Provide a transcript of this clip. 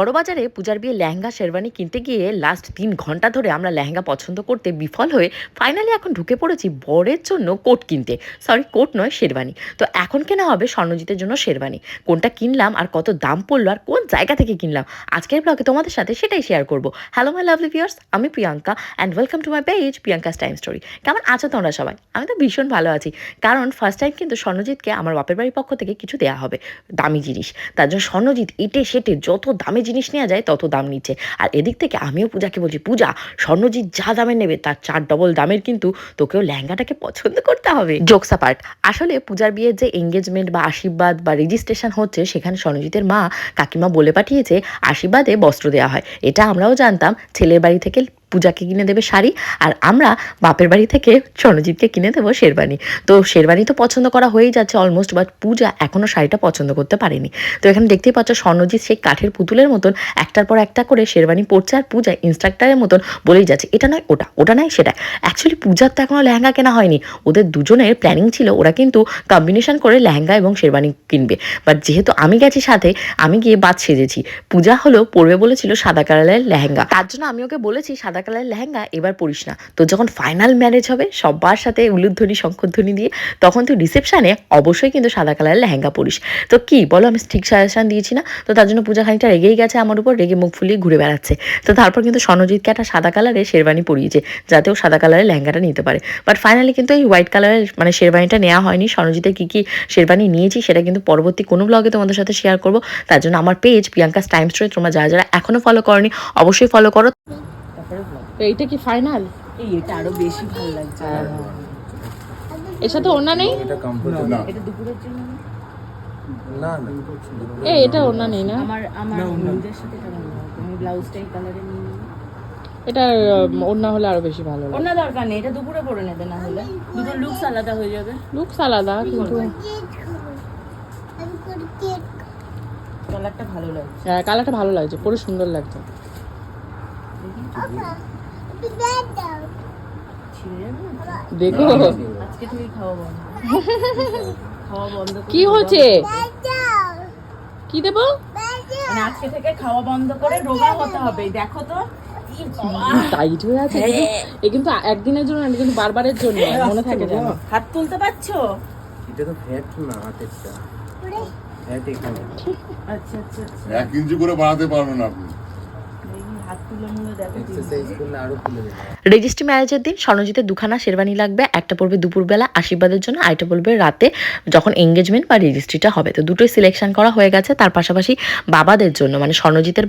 বড়বাজারে পূজার বিয়ে লেহেঙ্গা, শেরওয়ানি কিনতে গিয়ে লাস্ট তিন ঘণ্টা ধরে আমরা লেহেঙ্গা পছন্দ করতে বিফল হয়ে ফাইনালি এখন ঢুকে পড়েছি বরের জন্য কোট কিনতে। সরি কোট নয়, শেরওয়ানি। তো এখন কেনা হবে স্বর্ণজিতের জন্য শেরওয়ানি। কোনটা কিনলাম, আর কত দাম পড়ল, আর কোন জায়গা থেকে কিনলাম, আজকের ব্লগে তোমাদের সাথে সেটাই শেয়ার করব। হ্যালো মাই লাভলি ভিউয়ার্স আমি Priyanka and welcome to my page Priyanka's time story কেমন আছো তোমরা সবাই? আমি তো ভীষণ ভালো আছি। কারণ ফার্স্ট টাইম কিন্তু স্বর্ণজিৎকে আমার বাপের বাড়ির পক্ষ থেকে কিছু দেওয়া হবে, দামি জিনিস। তার জন্য স্বর্ণজিৎ এটে সেটে যত দামি জিনিস নেওয়া যায়, তত দাম নিচ্ছে। আর এদিক থেকে আমিও পূজাকে বলছি, পূজা, স্বর্ণজিৎ যা দামে নেবে, তার চার ডবল দামের কিন্তু তোকেও লেহেঙ্গাটাকে পছন্দ করতে হবে। জোকসা পার্ট আসলে পূজার বিয়ের যে এঙ্গেজমেন্ট বা আশীর্বাদ বা রেজিস্ট্রেশন হচ্ছে, সেখানে স্বর্ণজিতের মা কাকিমা বলে পাঠিয়েছে, আশীর্বাদে বস্ত্র দেওয়া হয়। এটা আমরাও জানতাম, ছেলের বাড়ি থেকে পূজাকে কিনে দেবে শাড়ি, আর আমরা বাপের বাড়ি থেকে স্বর্ণজিৎকে কিনে দেবো শেরবানি তো শেরবানি তো পছন্দ করা হয়েই যাচ্ছে অলমোস্ট বাট পূজা এখনও শাড়িটা পছন্দ করতে পারেনি। তো এখানে দেখতেই পাচ্ছ স্বর্ণজিৎ সেই কাঠের পুতুলের মতন একটার পর একটা করে শেরবানি পরছে, আর পূজা ইনস্ট্রাক্টরের মতন বলেই যাচ্ছে, এটা নয়, ওটা ওটা নয়, সেটা। অ্যাকচুয়ালি পূজার তো এখনও লেহেঙ্গা কেনা হয়নি। ওদের দুজনের প্ল্যানিং ছিল, ওরা কিন্তু কম্বিনেশন করে লেহেঙ্গা এবং শেরবানি কিনবে। বাট যেহেতু আমি গেছি সাথে, আমি গিয়ে বাদ সেজেছি। পূজা হলো, পরবে বলেছিল সাদা কালারের লেহেঙ্গা। তার জন্য আমি ওকে বলেছি, সাদা কালারের লেহেঙ্গা, এবার পরিস না। তো যখন ফাইনাল ম্যারেজ হবে, সবার সাথে উলুধ্বনি, শঙ্খধ্বনি দিয়ে, তখন তুই রিসেপশানে অবশ্যই কিন্তু সাদা কালারের লেহেঙ্গা পরিস। তো কি বলো, আমি ঠিক সাজেশান দিয়েছি না? তো তার জন্য পূজা খানিকটা রেগেই গেছে আমার উপর, রেগে মুখ ফুলিয়ে ঘুরে বেড়াচ্ছে। তো তারপর কিন্তু স্বর্ণজিৎকে একটা সাদা কালারের শেরবানি পরিয়েছে, যাতে ও সাদা কালারের লেহেঙ্গাটা নিতে পারে। বাট ফাইনালি কিন্তু এই হোয়াইট কালারের মানে শেরবানিটা নেওয়া হয়নি। স্বর্ণজিতের কী কী শেরবানি নিয়েছি, সেটা কিন্তু পরবর্তী কোনো ব্লগে তোমাদের সাথে শেয়ার করব। তার জন্য আমার পেজ প্রিয়াঙ্কাস টাইম স্টোরি তোমরা যারা যারা এখনও ফলো করনি, অবশ্যই ফলো করো। তো এইটা কি ফাইনাল এই এটা আরও বেশি ভালো লাগছে। এর সাথে ওনা নেই? এটা কমফোর্টেবল না এটা দুপুরের জন্য না? না না। এ এটা ওনা নেই না? আমার আমার নিজের সাথে এটা ভালো লাগবে আমি ব্লাউজটা কালারে নিই। এটা ওনা হলে আরও বেশি ভালো না দরকার নেই এটা দুপুরে পরে নেবে না হলে। দুটো লুকস আলাদা হয়ে যাবে। লুকস আলাদা কিন্তু কালারটা ভালো লাগছে। হ্যাঁ কালারটা ভালো লাগছে পুরো সুন্দর লাগছে? দেখো। আজকে থেকে খাওয়া খাওয়া বন্ধ কি হচ্ছে কি দেবো? মানে আজকে থেকে খাওয়া বন্ধ করে রোগা হতে হবে দেখো তো। টাইট হয়ে আছে হ্যাঁ। এ কিন্তু একদিনের জন্য না, কিন্তু বারবারের জন্য মনে থাকে যেন। হাত তুলতে পারছ? এটা তো ফ্যাট না হাতেরটা। ফ্যাট এখানে। আচ্ছা আচ্ছা আচ্ছা। এক ইঞ্চি করে বাড়াতে পারবেন আপনি দেখি হাত তুলে মুলে দেখো এক্সারসাইজ করলে আরও খুলে যাবে রেজিস্ট্রি ম্যারেজের দিন, স্বর্ণজিতের দুখানা শেরবানি লাগবে, একটা পড়বে দুপুরবেলা আশীর্বাদের জন্য, আরেকটা পড়বে রাতে, যখন এঙ্গেজমেন্ট বা রেজিস্ট্রিটা হবে। তো দুটোই সিলেকশন করা হয়ে গেছে, তার পাশাপাশি বাবাদের জন্য মানে স্বর্ণজিতের